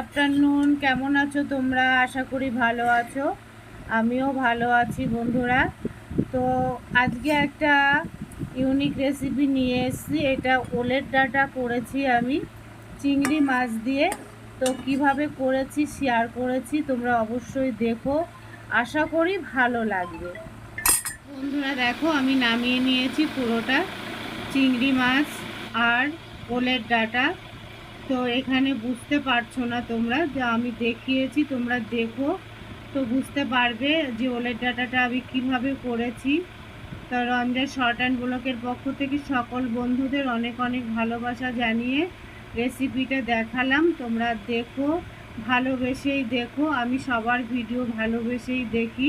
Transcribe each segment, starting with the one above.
Afternoon, কেমন আছো তোমরা? আশা করি ভালো আছো। আমিও ভালো আছি বন্ধুরা। তো আজকে একটা ইউনিক রেসিপি নিয়ে এসেছি। এটা ওলের ডাটা করেছি আমি চিংড়ি মাছ দিয়ে। তো কীভাবে করেছি শেয়ার করেছি, তোমরা অবশ্যই দেখো। আশা করি ভালো লাগবে। বন্ধুরা, দেখো, আমি নামিয়ে নিয়েছি পুরোটা চিংড়ি মাছ আর ওলের ডাটা। তো এখানে বুঝতে পারছ না তোমরা, যে আমি দেখিয়েছি, তোমরা দেখো। তো বুঝতে পারবে যে ওলের ডাটাটা আমি কীভাবে করেছি। তো রঞ্জা শর্ট অ্যান্ড ব্লকের পক্ষ থেকে সকল বন্ধুদের অনেক অনেক ভালোবাসা জানিয়ে রেসিপিটা দেখালাম। তোমরা দেখো, ভালোবেসেই দেখো। আমি সবার ভিডিও ভালোবেসেই দেখি।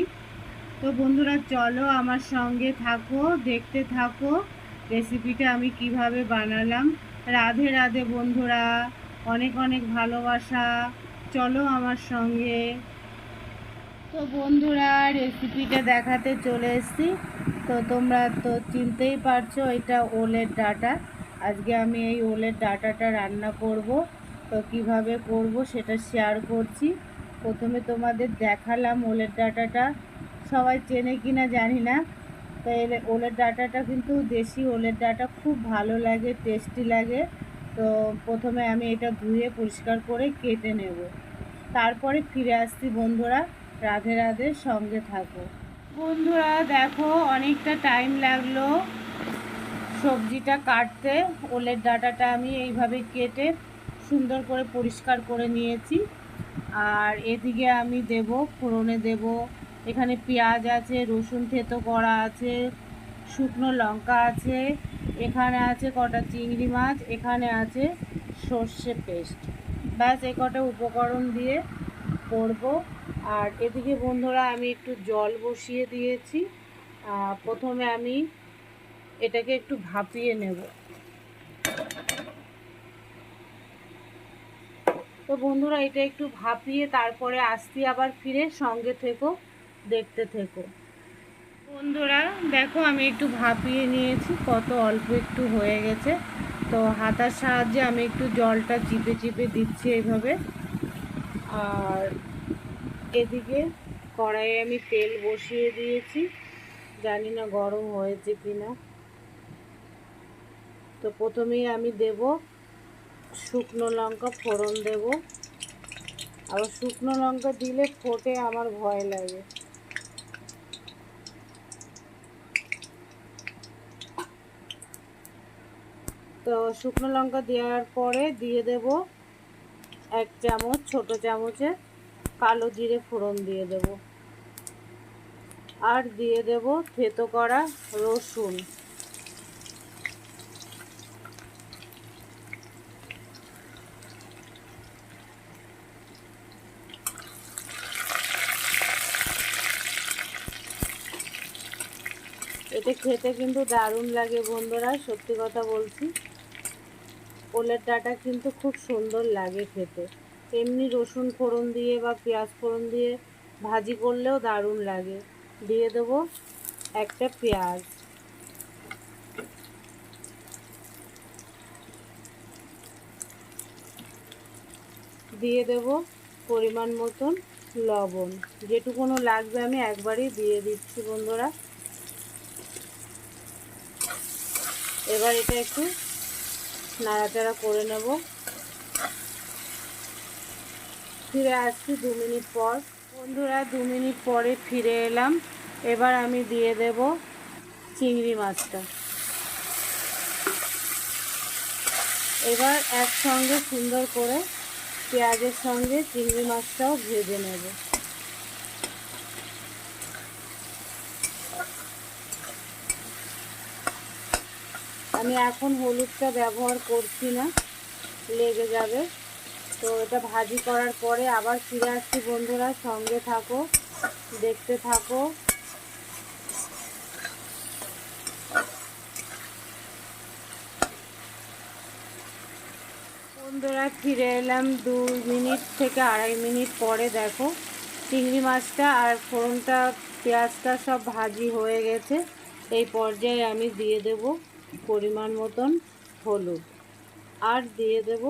তো বন্ধুরা, চলো আমার সঙ্গে থাকো, দেখতে থাকো। রেসিপিটা আমি কীভাবে বানালাম। রাধে রাধে বন্ধুরা, অনেক অনেক ভালোবাসা। চলো আমার সঙ্গে। তো বন্ধুরা রেসিপিটা দেখাতে চলে এসেছি। তো তোমরা তো চিনতেই পারছ, এটা ওলের ডাটা। আজকে আমি এই ওলের ডাটাটা রান্না করব। তো কীভাবে করব সেটা শেয়ার করছি। প্রথমে তোমাদের দেখালাম ওলের ডাটাটা। সবাই চেনে কিনা জানি না। তো ওলের ডাটাটা কিন্তু দেশি ওলের ডাটা, খুব ভালো লাগে টেস্টি লাগে। তো প্রথমে আমি এটা ধুয়ে পরিষ্কার করে কেটে নেব। তারপরে ফিরে আসছি বন্ধুরা, রাধে রাধে সঙ্গে থাকো। বন্ধুরা, দেখো, অনেকটা টাইম লাগল সবজিটা কাটতে। ওলের ডাটাটা আমি এইভাবে কেটে সুন্দর করে পরিষ্কার করে নিয়েছি। আর এদিকে আমি দেব, ফোড়নে দেব এখানে পেঁয়াজ আছে, রসুন থেতো করা আছে, শুকনো লঙ্কা আছে, এখানে আছে কটা চিংড়ি মাছ, এখানে আছে সর্ষে পেস্ট। ব্যাস, এ কটা উপকরণ দিয়ে করব। আর এদিকে বন্ধুরা, আমি একটু জল বসিয়ে দিয়েছি। প্রথমে আমি এটাকে একটু ভাপিয়ে নেব। তো বন্ধুরা, এটা একটু ভাপিয়ে তারপরে আসছি আবার ফিরে সঙ্গে থেকো। দেখতে থেকো। বন্ধুরা, দেখো আমি একটু ভাপিয়ে নিয়েছি, কত অল্প একটু হয়ে গেছে। তো হাতার সাহায্যে আমি একটু জলটা চিপে চিপে দিচ্ছি এইভাবে। আর এদিকে কড়াইয়ে আমি তেল বসিয়ে দিয়েছি। জানি না গরম হয়েছে কি না তো প্রথমেই আমি দেব শুকনো লঙ্কা, ফোড়ন দেব। আবার শুকনো লঙ্কা দিলে ফোটে, আমার ভয় লাগে। তো শুকনো লঙ্কা দেওয়ার পরে দিয়ে দেব এক চামচ, ছোট চামচে কালো জিরে ফোড়ন দিয়ে দেব। আর দিয়ে দেব থেতো করা রসুন। এটা খেতে কিন্তু দারুণ লাগে বন্ধুরা, সত্যি কথা বলছি। ওলের ডাটা কিন্তু খুব সুন্দর লাগে খেতে। এমনি রসুন ফোড়ন দিয়ে বা পেঁয়াজ ফোড়ন দিয়ে ভাজি করলেও দারুণ লাগে। দিয়ে দেবো একটা পেঁয়াজ। দিয়ে দেব পরিমাণ মতন লবণ। যেটুকুনো লাগবে আমি একবারই দিয়ে দিচ্ছি বন্ধুরা। এবার এটা একটু নাড়াচাড়া করে নেব। ফিরে আসছি দু মিনিট পর। বন্ধুরা, দু মিনিট পরে ফিরে এলাম। এবার আমি দিয়ে দেব চিংড়ি মাছটা। এবার একসঙ্গে সুন্দর করে পেঁয়াজের সঙ্গে চিংড়ি মাছটাও ভেজে নেব। আমি এখন হলুদটা ব্যবহার করছি না, লেগে যাবে। তো এটা ভাজি করার পরে আবার ফিরে আসছি বন্ধুরা, সঙ্গে থাকো, দেখতে থাকো। বন্ধুরা, ফিরে এলাম দু মিনিট থেকে আড়াই মিনিট পরে, দেখো। চিংড়ি মাছটা আর ফোড়নটা, পেঁয়াজটা সব ভাজি হয়ে গেছে। এই পর্যায়ে আমি দিয়ে দেব। পরিমাণ মতন হলুদ। আর দিয়ে দেব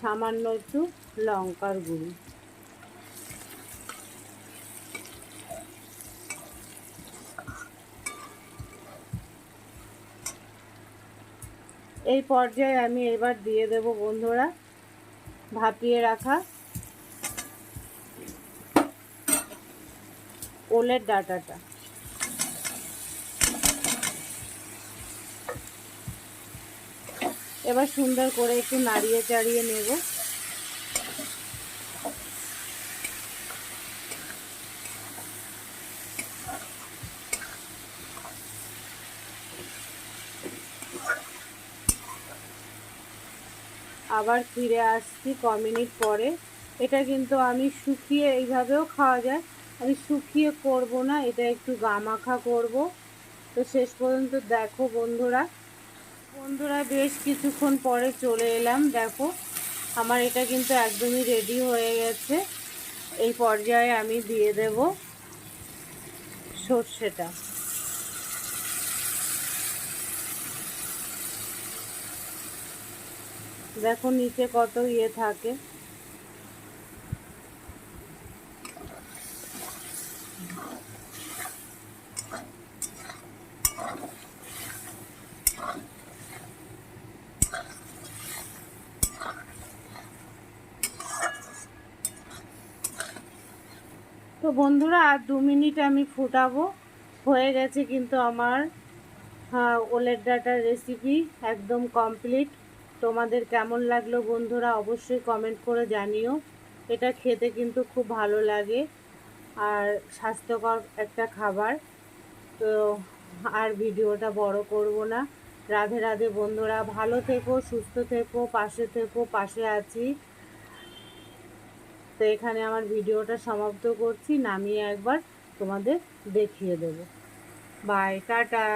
সামান্য একটু লঙ্কার গুঁড়ি। এই পর্যায়ে আমি এবার দিয়ে দেব বন্ধুরা ভাপিয়ে রাখা ওলের ডাটাটা। এবার সুন্দর করে একটু নাড়িয়ে চাড়িয়ে নেব। আবার ফিরে আসছি ক মিনিট পরে। এটা কিন্তু আমি শুকিয়ে এইভাবেও খাওয়া যায়। আমি শুকিয়ে করব না, এটা একটু গামাখা করব। তো শেষ পর্যন্ত দেখো বন্ধুরা বন্ধুরা, বেশ কিছুক্ষণ পরে চলে এলাম। দেখো, আমার এটা কিন্তু একদমই রেডি হয়ে গেছে। এই পর্যায়ে আমি দিয়ে দেব সর্ষেটা। দেখো, নিচে কত ইয়ে থাকে। তো বন্ধুরা, আর দু মিনিট আমি ফুটাবো। হয়ে গেছে কিন্তু আমার হ্যাঁ ওলের ডাটার রেসিপি একদম কমপ্লিট তোমাদের কেমন লাগল বন্ধুরা, অবশ্যই কমেন্ট করে জানিও। এটা খেতে কিন্তু খুব ভালো লাগে আর স্বাস্থ্যকর একটা খাবার। তো আর ভিডিওটা বড় করব না। রাধে রাধে বন্ধুরা, ভালো থেকো, সুস্থ থেকো, পাশে থেকো, পাশে আছি। তো এখানে আমার ভিডিওটা সমাপ্ত করছি নামিয়ে একবার তোমাদের দেখিয়ে দেবো। Bye tata.